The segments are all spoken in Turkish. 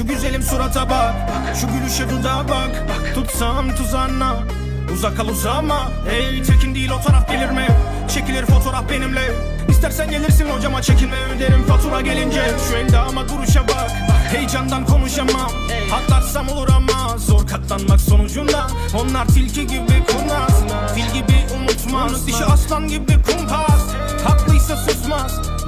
Şu güzelim surata bak Şu gülüşe dudağa bak. Tutsam tuzağına Uzak kal uzama Hey tekin değil o taraf gelir mi? Çekilir fotoğraf benimle. İstersen gelirsin hocama çekinme öderim fatura gelince. Şu endama duruşa bak Heyecandan konuşamam. Atlarsam olur ama Zor katlanmak sonucunda. Onlar tilki gibi kurnaz Fil gibi unutmaz. Dişi aslan gibi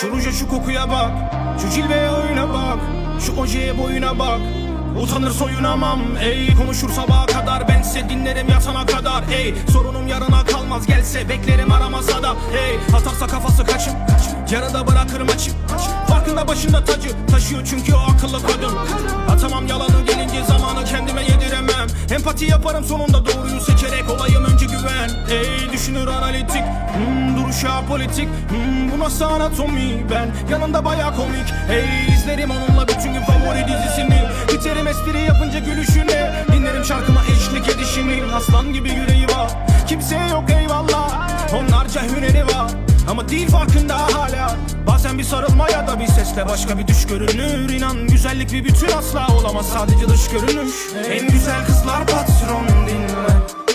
Şu ruja şu kokuya bak. Şu cilveye oyuna bak. Şu ojeye boyuna bak. Utanır soyunamam ey. Konuşur sabaha kadar. Bense dinlerim yatana kadar ey. Sorunum yarına kalmaz. Gelse beklerim aramasa da ey. Atarsa kafası kaçım Yarıda bırakırım açık Farkında başında tacı. Taşıyor çünkü o akıllı kadın. Atamam yalanı Empati yaparım sonunda doğruyu seçerek olayım önce güven. Ey düşünür analitik hmm, Duruşu apolitik hmm, Bu nasıl anatomi ben. Yanında baya komik Hey izlerim onunla bütün gün favori dizisini. Biterim espri yapınca gülüşüne Dinlerim şarkıma eşlik edişini. Aslan gibi yüreği var Kimseye yok eyvallah Onlarca hüneri var. Ama değil farkında Bazen bir sarılma ya da bir sesle başka bir düş görünür İnan güzellik bir bütün asla olamaz sadece dış görünüş En güzel kızlar patron dinle